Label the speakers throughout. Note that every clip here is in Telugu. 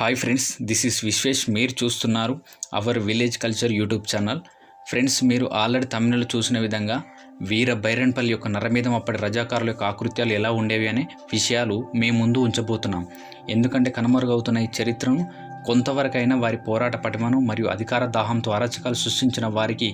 Speaker 1: Hi friends this is Vishwesh. మీరు చూస్తున్నారు our village culture YouTube channel. Friends మీరు ఆల్రెడీ తమిళలో చూసిన విధంగా వీర బైరన్పల్లి యొక్క నరమీదం అప్పటి రజాకారుల యొక్క ఆకృత్యాలు ఎలా ఉండేవి అనే విషయాలు మేము ముందు ఉంచబోతున్నాం. ఎందుకంటే కనుమరుగవుతున్న ఈ చరిత్రను కొంతవరకైనా వారి పోరాట పటిమను మరియు అధికార దాహంతో అరాచకాలు సృష్టించిన వారికి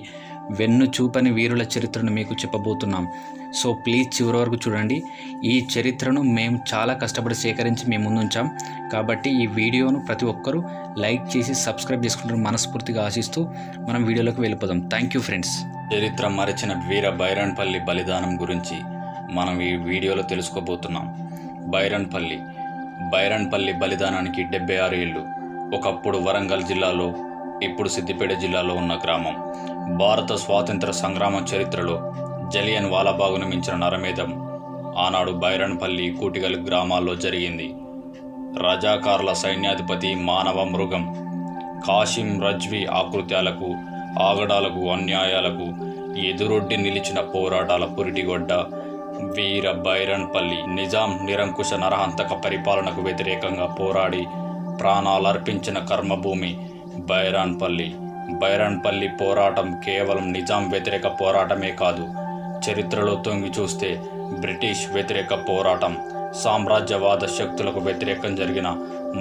Speaker 1: వెన్ను చూపని వీరుల చరిత్రను మీకు చెప్పబోతున్నాం. సో ప్లీజ్ చివరి వరకు చూడండి. ఈ చరిత్రను మేము చాలా కష్టపడి సేకరించి మేము ముందుంచాం. కాబట్టి ఈ వీడియోను ప్రతి ఒక్కరూ లైక్ చేసి సబ్స్క్రైబ్ చేసుకుంటారు మనస్ఫూర్తిగా ఆశిస్తూ మనం వీడియోలోకి వెళ్ళిపోదాం. థ్యాంక్ యూ ఫ్రెండ్స్ చరిత్ర మరచిన వీర బైరన్పల్లి బలిదానం గురించి మనం ఈ వీడియోలో తెలుసుకోబోతున్నాం. బైరన్పల్లి బైరన్పల్లి బలిదానానికి డెబ్బై ఆరు ఏళ్ళు. ఒకప్పుడు వరంగల్ జిల్లాలో ఇప్పుడు సిద్దిపేట జిల్లాలో ఉన్న గ్రామం. భారత స్వాతంత్ర సంగ్రామ చరిత్రలో జలియన్ వాలాబాగును మించిన నరమేధం. ఆనాడు బైరన్పల్లి కూటిగల్ గ్రామాల్లో జరిగింది. రజాకార్ల సైన్యాధిపతి మానవ మృగం. కాశిం రజ్వి ఆకృత్యాలకు ఆగడాలకు అన్యాయాలకు ఎదురొడ్డి నిలిచిన పోరాటాల పురిటిగొడ్డ వీర బైరన్పల్లి నిజాం నిరంకుశ నరహంతక పరిపాలనకు వ్యతిరేకంగా పోరాడి ప్రాణాలర్పించిన కర్మభూమి బైరాన్పల్లి. బైరాన్పల్లి పోరాటం కేవలం నిజాం వ్యతిరేక పోరాటమే కాదు చరిత్రలో తొంగి చూస్తే బ్రిటిష్ వ్యతిరేక పోరాటం సామ్రాజ్యవాద శక్తులకు వ్యతిరేకం జరిగిన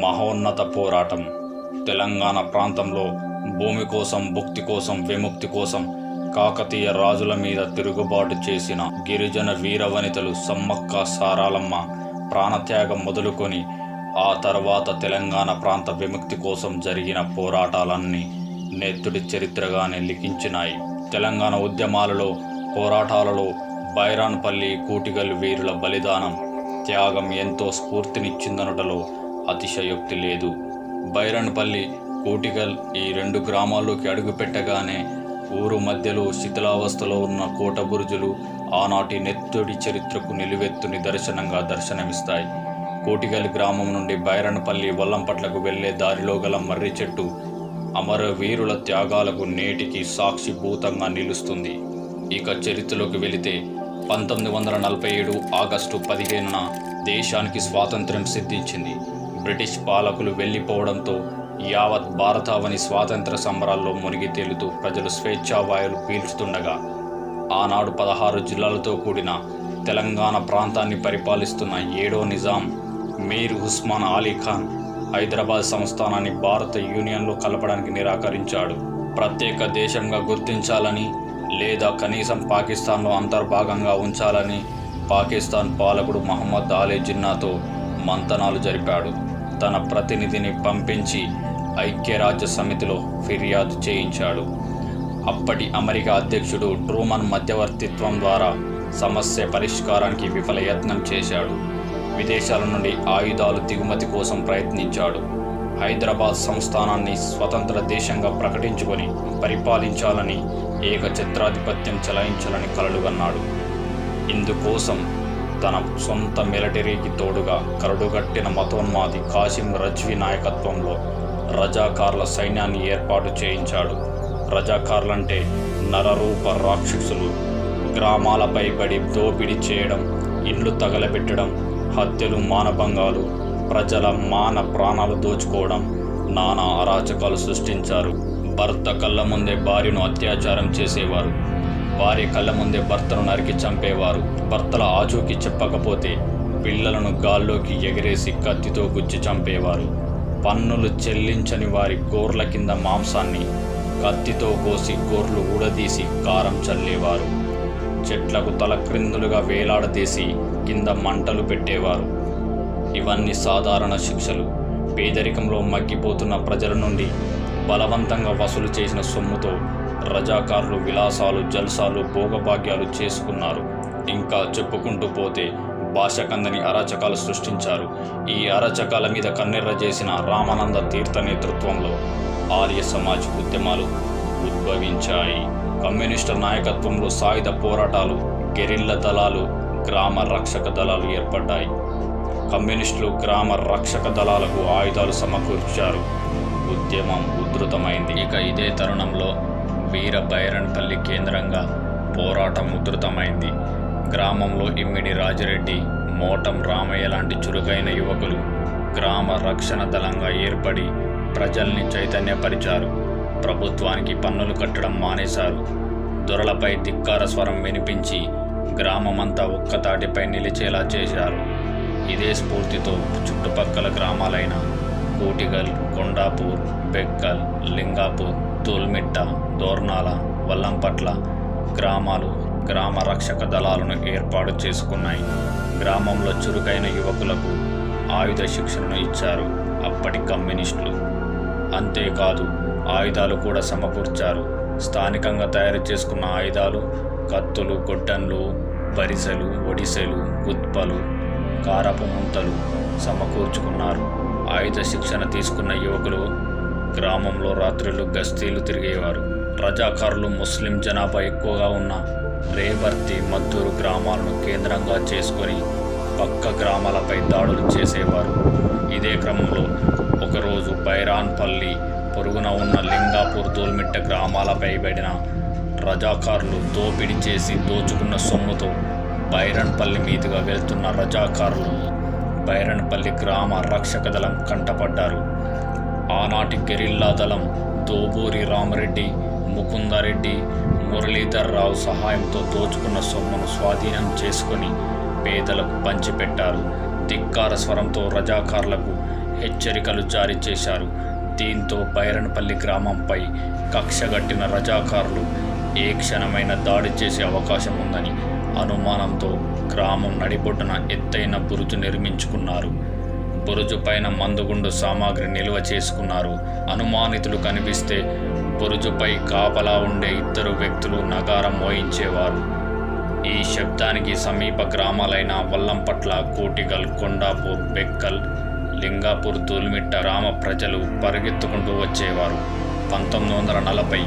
Speaker 1: మహోన్నత పోరాటం. తెలంగాణ ప్రాంతంలో భూమి కోసం భుక్తి కోసం విముక్తి కోసం కాకతీయ రాజుల మీద తిరుగుబాటు చేసిన గిరిజన వీరవనితలు సమ్మక్క సారాలమ్మ ప్రాణత్యాగం మొదలుకొని ఆ తర్వాత తెలంగాణ ప్రాంత విముక్తి కోసం జరిగిన పోరాటాలన్నీ నెత్తుడి చరిత్రగానే లిఖించినాయి. తెలంగాణ ఉద్యమాలలో పోరాటాలలో బైరాన్పల్లి కూటిగల్ వీరుల బలిదానం త్యాగం ఎంతో స్ఫూర్తినిచ్చిందనటలో అతిశయోక్తి లేదు. బైరన్పల్లి కూటిగల్ ఈ రెండు గ్రామాల్లోకి అడుగుపెట్టగానే ఊరు మధ్యలో శిథిలావస్థలో ఉన్న కోటబురుజులు ఆనాటి నెత్తుడి చరిత్రకు నిలువెత్తు నిదర్శనంగా దర్శనమిస్తాయి. కోటిగల్ గ్రామం నుండి బైరన్పల్లి వల్లంపట్లకు వెళ్ళే దారిలో గల మర్రి చెట్టు అమర వీరుల త్యాగాలకు నేటికి సాక్షిభూతంగా నిలుస్తుంది. ఇక చరిత్రలోకి వెళితే పంతొమ్మిది వందల నలభై ఏడు ఆగస్టు పదిహేనున దేశానికి స్వాతంత్ర్యం సిద్ధించింది. బ్రిటిష్ పాలకులు వెళ్ళిపోవడంతో యావత్ భారతావని స్వాతంత్ర సంబరాల్లో మునిగి తేలుతూ ప్రజలు స్వేచ్ఛావాయులు పీల్చుతుండగా ఆనాడు పదహారు జిల్లాలతో కూడిన తెలంగాణ ప్రాంతాన్ని పరిపాలిస్తున్న ఏడో నిజాం మీర్ ఉస్మాన్ అలీ ఖాన్ హైదరాబాద్ సంస్థానాన్ని భారత యూనియన్లో కలపడానికి నిరాకరించాడు. ప్రత్యేక దేశంగా గుర్తించాలని లేదా కనీసం పాకిస్తాన్లో అంతర్భాగంగా ఉంచాలని పాకిస్తాన్ పాలకుడు మహమ్మద్ ఆలీ జిన్నాతో మంతనాలు జరిపాడు. తన ప్రతినిధిని పంపించి ఐక్యరాజ్య సమితిలో ఫిర్యాదు చేయించాడు. అప్పటి అమెరికా అధ్యక్షుడు ట్రూమన్ మధ్యవర్తిత్వం ద్వారా సమస్య పరిష్కారానికి విఫలయత్నం చేశాడు. విదేశాల నుండి ఆయుధాలు దిగుమతి కోసం ప్రయత్నించాడు. హైదరాబాద్ సంస్థానాన్ని స్వతంత్ర దేశంగా ప్రకటించుకొని పరిపాలించాలని ఏకఛత్రాధిపత్యం చెలాయించాలని కలలుగన్నాడు ఇందుకోసం తన సొంత మిలిటరీకి తోడుగా కరడుగట్టిన మతోన్మాది కాసిం రజ్వి నాయకత్వంలో రజాకార్ల సైన్యాన్ని ఏర్పాటు చేయించాడు. రజాకార్లంటే నరరూప రాక్షసులు. గ్రామాలపై పడి దోపిడీ చేయడం ఇండ్లు తగలబెట్టడం హత్యలు మానభంగాలు ప్రజల మాన ప్రాణాలు దోచుకోవడం నానా అరాచకాలు సృష్టించారు. భర్త కళ్ళ ముందే భార్యను అత్యాచారం చేసేవారు. భార్య కళ్ళ ముందే భర్తను నరికి చంపేవారు. భర్తల ఆచూకి చెప్పకపోతే పిల్లలను గాల్లోకి ఎగిరేసి కత్తితో గుచ్చి చంపేవారు. పన్నులు చెల్లించని వారి గోర్ల కింద మాంసాన్ని కత్తితో కోసి గోర్లు ఊడదీసి కారం చల్లేవారు. చెట్లకు తలక్రిందులుగా వేలాడదీసి కింద మంటలు పెట్టేవారు. ఇవన్నీ సాధారణ శిక్షలు. పేదరికంలో మగ్గిపోతున్న ప్రజల నుండి బలవంతంగా వసూలు చేసిన సొమ్ముతో రజాకారులు విలాసాలు జల్సాలు భోగభాగ్యాలు చేసుకున్నారు. ఇంకా చెప్పుకుంటూ పోతే భాష కందని అరాచకాలు సృష్టించారు. ఈ అరాచకాల మీద కన్నెర్ర చేసిన రామానంద తీర్థ నేతృత్వంలో ఆర్య సమాజ్ ఉద్యమాలు ఉద్భవించాయి. కమ్యూనిస్టు నాయకత్వంలో సాయుధ పోరాటాలు గెరిల్ల దళాలు గ్రామ రక్షక దళాలు ఏర్పడ్డాయి. కమ్యూనిస్టులు గ్రామ రక్షక దళాలకు ఆయుధాలు సమకూర్చారు. ఉద్యమం ఉధృతమైంది. ఇక ఇదే తరుణంలో వీర బైరన్పల్లి కేంద్రంగా పోరాటం ఉధృతమైంది. గ్రామంలో ఇమ్మిడి రాజిరెడ్డి మోటం రామయ్య లాంటి చురుకైన యువకులు గ్రామ రక్షణ దళంగా ఏర్పడి ప్రజల్ని చైతన్యపరిచారు. ప్రభుత్వానికి పన్నులు కట్టడం మానేశారు. దొరలపై ధిక్కార స్వరం వినిపించి గ్రామమంతా ఒక్కతాటిపై నిలిచేలా చేశారు. ఇదే స్ఫూర్తితో చుట్టుపక్కల గ్రామాలైన కూటిగల్ కొండాపూర్ బెక్కల్ లింగాపూర్ తూల్మిట్ట దోర్నాల వల్లంపట్ల గ్రామాలు గ్రామ రక్షక దళాలను ఏర్పాటు చేసుకున్నాయి. గ్రామంలో చురుకైన యువకులకు ఆయుధ శిక్షణను ఇచ్చారు అప్పటి కమ్యూనిస్టులు. అంతేకాదు ఆయుధాలు కూడా సమకూర్చారు. స్థానికంగా తయారు చేసుకున్న ఆయుధాలు కత్తులు గొడ్డన్లు బరిసెలు ఒడిసెలు గుత్పలు కారపు ముంతలు సమకూర్చుకున్నారు. ఆయుధ శిక్షణ తీసుకున్న యువకులు గ్రామంలో రాత్రులు గస్తీలు తిరిగేవారు. రజాకారులు ముస్లిం జనాభా ఎక్కువగా ఉన్న రేవర్తి మద్దూరు గ్రామాలను కేంద్రంగా చేసుకొని పక్క గ్రామాలపై దాడులు చేసేవారు. ఇదే క్రమంలో ఒకరోజు బైరాన్పల్లి పొరుగున ఉన్న లింగాపూర్ తోల్మిట్ట గ్రామాలపై పడిన రజాకారులు దోపిడీ చేసి దోచుకున్న సొమ్ముతో బైరన్పల్లి మీదుగా వెళ్తున్న రజాకారులు బైరన్పల్లి గ్రామ రక్షక దళం కంటపడ్డారు. ఆనాటి గెరిల్లా దళం దోబూరి రామరెడ్డి ముకుందారెడ్డి మురళీధర్ రావు సహాయంతో దోచుకున్న సొమ్మును స్వాధీనం చేసుకొని పేదలకు పంచిపెట్టారు. ధిక్కార స్వరంతో రజాకారులకు హెచ్చరికలు జారీ చేశారు. దీంతో బైరన్పల్లి గ్రామంపై కక్షగట్టిన రజాకారులు ఏ క్షణమైన దాడి చేసే అవకాశం ఉందని అనుమానంతో గ్రామం నడిబొడ్డున ఎత్తైన బురుజు నిర్మించుకున్నారు. బురుజు పైన మందుగుండు సామాగ్రి నిల్వ చేసుకున్నారు. అనుమానితులు కనిపిస్తే బురుజుపై కాపలా ఉండే ఇద్దరు వ్యక్తులు నగారం మోయించేవారు. ఈ శబ్దానికి సమీప గ్రామాలైన వల్లంపట్ల కోటిగల్ కొండాపూర్ బెక్కల్ లింగాపూర్ తూల్మిట్ట గ్రామ ప్రజలు పరిగెత్తుకుంటూ వచ్చేవారు. పంతొమ్మిది వందల నలభై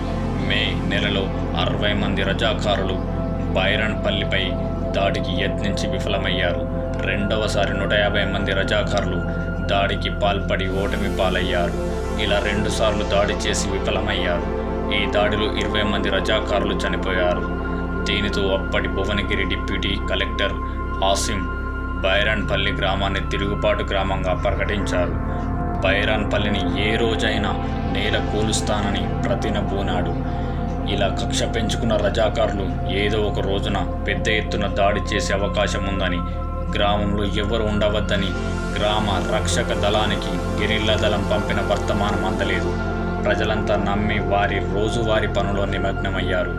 Speaker 1: మే నెలలో అరవై మంది రజాకారులు బైరన్పల్లిపై దాడికి యత్నించి విఫలమయ్యారు. రెండవసారి నూట యాభై మంది రజాకారులు దాడికి పాల్పడి ఓటమి పాలయ్యారు. ఇలా రెండుసార్లు దాడి చేసి విఫలమయ్యారు. ఈ దాడిలో ఇరవై మంది రజాకారులు చనిపోయారు. దీనితో అప్పటి భువనగిరి డిప్యూటీ కలెక్టర్ ఆసిం బైరాన్పల్లి గ్రామాన్ని తిరుగుబాటు గ్రామంగా ప్రకటించారు. బైరాన్పల్లిని ఏ రోజైనా నేల కూలుస్తానని ప్రతినబూనాడు ఇలా కక్ష పెంచుకున్న రజాకారులు ఏదో ఒక రోజున పెద్ద ఎత్తున దాడి చేసే అవకాశం ఉందని గ్రామంలో ఎవరు ఉండవద్దని గ్రామ రక్షక దళానికి గిరిల్లా దళం పంపిన వర్తమానం అందలేదు. ప్రజలంతా నమ్మి వారి రోజువారి పనులో నిమగ్నమయ్యారు.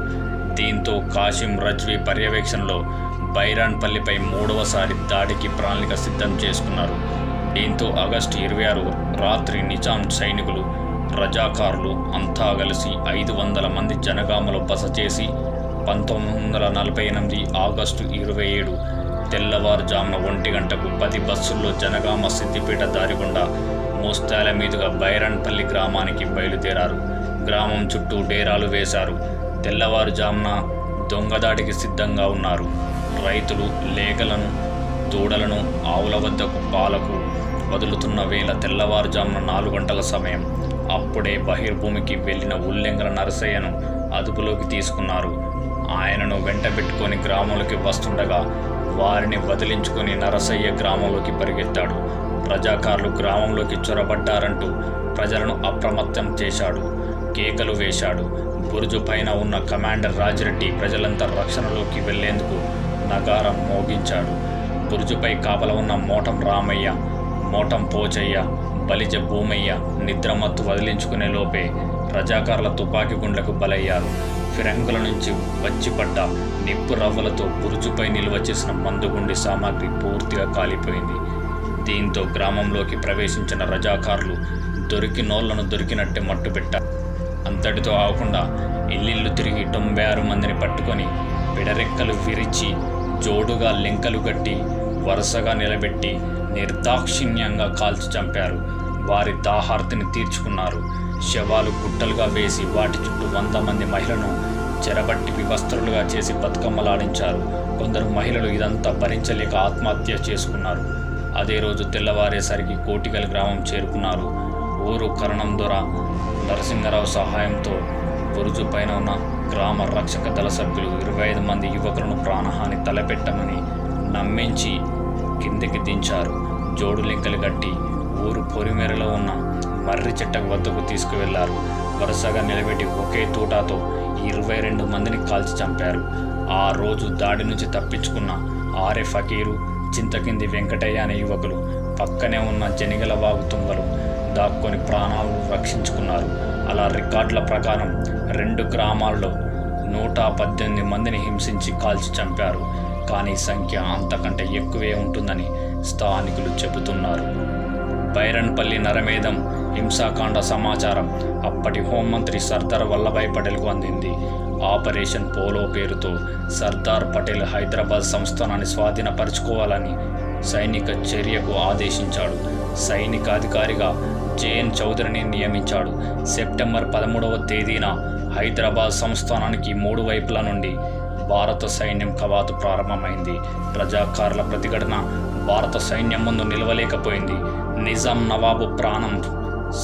Speaker 1: దీంతో కాశీం రజ్వీ పర్యవేక్షణలో బైరాన్పల్లిపై మూడవసారి దాడికి ప్రణాళిక సిద్ధం చేసుకున్నారు. దీంతో ఆగస్టు ఇరవై ఆరు రాత్రి నిజాం సైనికులు రజాకారులు అంతా కలిసి ఐదు వందల మంది జనగామలో బస చేసి పంతొమ్మిది వందల నలభై ఎనిమిది ఆగస్టు ఇరవై ఏడు తెల్లవారుజామున ఒంటి గంటకు పది బస్సుల్లో జనగామ సిద్దిపేట దారి గుండా మోస్తాల మీదుగా బైరన్పల్లి గ్రామానికి బయలుదేరారు. గ్రామం చుట్టూ డేరాలు వేశారు. తెల్లవారుజామున దొంగదాడికి సిద్ధంగా ఉన్నారు. రైతులు లేఖలను దూడలను ఆవుల వద్దకు పాలకు వదులుతున్న వేళ తెల్లవారుజామున నాలుగు గంటల సమయం. అప్పుడే బహిర్భూమికి వెళ్ళిన ఉల్లింగల నరసయ్యను అదుపులోకి తీసుకున్నారు. ఆయనను వెంటబెట్టుకొని గ్రామంలోకి వస్తుండగా వారిని వదిలించుకొని నరసయ్య గ్రామంలోకి పరిగెత్తాడు. ప్రజాకారులు గ్రామంలోకి చొరబడ్డారంటూ ప్రజలను అప్రమత్తం చేశాడు. కేకలు వేశాడు. బురుజు పైన ఉన్న కమాండర్ రాజిరెడ్డి ప్రజలంతా రక్షణలోకి వెళ్ళేందుకు నగారం మోగించాడు. బురుజుపై కాపల ఉన్న మోటం రామయ్య మోటం పోచయ్య బలిజ భూమయ్య నిద్రమత్తు వదిలించుకునే లోపే రజాకారుల తుపాకీ గుండ్లకు బలయ్యారు. ఫిరంగుల నుంచి వచ్చిపడ్డ నిప్పు రవ్వలతో బురుజుపై నిల్వ చేసిన మందుగుండి సామాగ్రి పూర్తిగా కాలిపోయింది. దీంతో గ్రామంలోకి ప్రవేశించిన రజాకారులు దొరికి నోళ్ళను దొరికినట్టే మట్టుపెట్టారు అంతటితో ఆకుండా ఇల్లిల్లు తిరిగి తొంభై ఆరు మందిని పట్టుకొని పిడరెక్కలు విరిచి జోడుగా లింకలు కట్టి వరుసగా నిలబెట్టి నిర్దాక్షిణ్యంగా కాల్చి చంపారు. వారి దాహార్తిని తీర్చుకున్నారు. శవాలు గుట్టలుగా వేసి వాటి చుట్టూ వంద మంది మహిళను చెరబట్టి వివస్త్రులుగా చేసి బతుకమ్మలాడించారు. కొందరు మహిళలు ఇదంతా భరించలేక ఆత్మహత్య చేసుకున్నారు. అదే రోజు తెల్లవారేసరికి కోటిగల్ గ్రామం చేరుకున్నారు. ఊరు కరణం దొర నరసింగరావు సహాయంతో బురుజు పైన ఉన్న గ్రామ రక్షక దళ సభ్యులు ఇరవై ఐదు మంది యువకులను ప్రాణహాని తలపెట్టమని నమ్మించి కిందికి దించారు. జోడు లింకలు కట్టి ఊరు పొరిమేరలో ఉన్న మర్రి చెట్టు వద్దకు తీసుకువెళ్ళారు. వరుసగా నిలబెట్టి ఒకే తూటాతో ఇరవై రెండు మందిని కాల్చి చంపారు. ఆ రోజు దాడి నుంచి తప్పించుకున్న ఆర్ఎ ఫకీరు చింతకింది వెంకటయ్య అనే యువకులు పక్కనే ఉన్న జనిగల వాగు తుంగలు దాక్కొని ప్రాణాలు రక్షించుకున్నారు. అలా రికార్డుల ప్రకారం రెండు గ్రామాల్లో నూట పద్దెనిమిది మందిని హింసించి కాల్చి చంపారు. కానీ సంఖ్య అంతకంటే ఎక్కువే ఉంటుందని స్థానికులు చెబుతున్నారు. బైరన్పల్లి నరమేధం హింసాకాండ సమాచారం అప్పటి హోంమంత్రి సర్దార్ వల్లభాయ్ పటేల్కు అందింది. ఆపరేషన్ పోలో పేరుతో సర్దార్ పటేల్ హైదరాబాద్ సంస్థానాన్ని స్వాధీనపరుచుకోవాలని సైనిక చర్యకు ఆదేశించాడు. సైనిక అధికారిగా జేఎన్ చౌదరిని నియమించాడు. సెప్టెంబర్ పదమూడవ తేదీన హైదరాబాద్ సంస్థానానికి మూడు వైపుల నుండి భారత సైన్యం కవాతు ప్రారంభమైంది. రజాకారుల ప్రతిఘటన భారత సైన్యం ముందు నిలవలేకపోయింది. నిజాం నవాబు ప్రాణం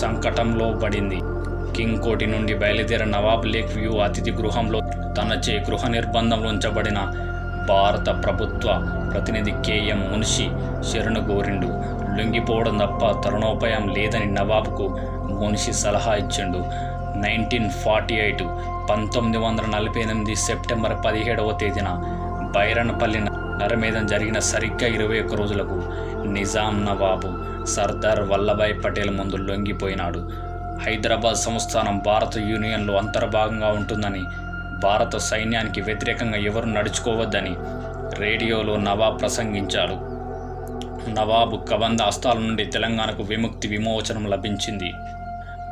Speaker 1: సంకటంలో పడింది. కింగ్ కోటి నుండి బయలుదేరిన నవాబ్ లేక్ వ్యూ అతిథి గృహంలో తనచే గృహ నిర్బంధంలో ఉంచబడిన భారత ప్రభుత్వ ప్రతినిధి కేఎం మున్షి శరణు గోరిండు లొంగిపోవడం తప్ప తరుణోపాయం లేదని నవాబ్కు మున్షి సలహా ఇచ్చిండు. నైన్టీన్ ఫార్టీ ఎయిట్ పంతొమ్మిది వందల నలభై ఎనిమిది సెప్టెంబర్ పదిహేడవ తేదీన బైరన్పల్లి నరమేధం జరిగిన సరిగ్గా ఇరవై ఒక్క రోజులకు నిజాం నవాబు సర్దార్ వల్లభాయ్ పటేల్ ముందు లొంగిపోయినాడు. హైదరాబాద్ సంస్థానం భారత యూనియన్లో అంతర్భాగంగా ఉంటుందని భారత సైన్యానికి వ్యతిరేకంగా ఎవరు నడుచుకోవద్దని రేడియోలో నవాబ్ ప్రసంగించాడు. నవాబు కబంద అస్తాల నుండి తెలంగాణకు విముక్తి విమోచనం లభించింది.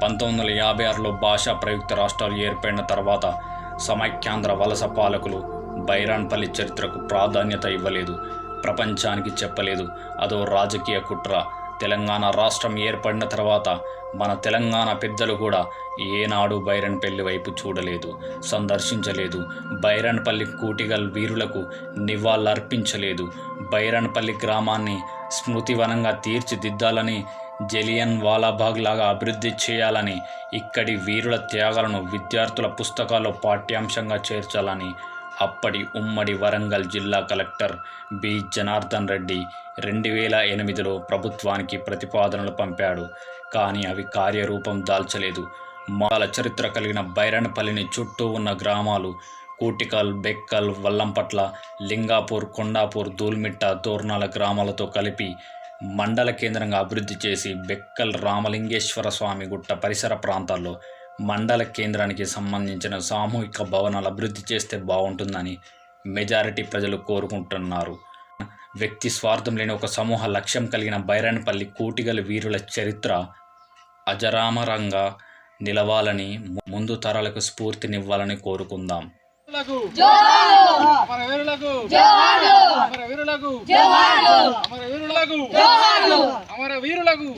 Speaker 1: పంతొమ్మిది వందల యాభై ఆరులో భాషా ప్రయుక్త రాష్ట్రాలు ఏర్పడిన తర్వాత సమైక్యాంధ్ర వలస పాలకులు బైరాన్పల్లి చరిత్రకు ప్రాధాన్యత ఇవ్వలేదు. ప్రపంచానికి చెప్పలేదు. అదో రాజకీయ కుట్ర. తెలంగాణ రాష్ట్రం ఏర్పడిన తర్వాత మన తెలంగాణ పెద్దలు కూడా ఏనాడు బైరన్పల్లి వైపు చూడలేదు సందర్శించలేదు. బైరన్పల్లి కూటిగల్ వీరులకు నివాళులర్పించలేదు. బైరన్పల్లి గ్రామాన్ని స్మృతివనంగా తీర్చిదిద్దాలని జలియన్ వాలాబాగ్ లాగా అభివృద్ధి చేయాలని ఇక్కడి వీరుల త్యాగాలను విద్యార్థుల పుస్తకాల్లో పాఠ్యాంశంగా చేర్చాలని అప్పటి ఉమ్మడి వరంగల్ జిల్లా కలెక్టర్ బి. జనార్దన్ రెడ్డి రెండు వేల ఎనిమిదిలో ప్రభుత్వానికి ప్రతిపాదనలు పంపాడు. కానీ అవి కార్యరూపం దాల్చలేదు. మాల చరిత్ర కలిగిన బైరన్పల్లిని చుట్టూ ఉన్న గ్రామాలు కూటికల్ బెక్కల్ వల్లంపట్ల లింగాపూర్ కొండాపూర్ దూల్మిట్ట తోర్నాల గ్రామాలతో కలిపి మండల కేంద్రంగా అభివృద్ధి చేసి బెక్కల్ రామలింగేశ్వర స్వామి గుట్ట పరిసర ప్రాంతాల్లో మండల కేంద్రానికి సంబంధించిన సామూహిక భవనాలు అభివృద్ధి చేస్తే బాగుంటుందని మెజారిటీ ప్రజలు కోరుకుంటున్నారు. వ్యక్తి స్వార్థం లేని ఒక సమూహ లక్ష్యం కలిగిన బైరాన్పల్లి కూటిగల వీరుల చరిత్ర అజరామరంగా నిలవాలని ముందు తరాలకు స్ఫూర్తినివ్వాలని కోరుకుందాం.
Speaker 2: వీరులకు అమర వీరులకు అమర వీరులకు అమర వీరులకు అమర వీరులకు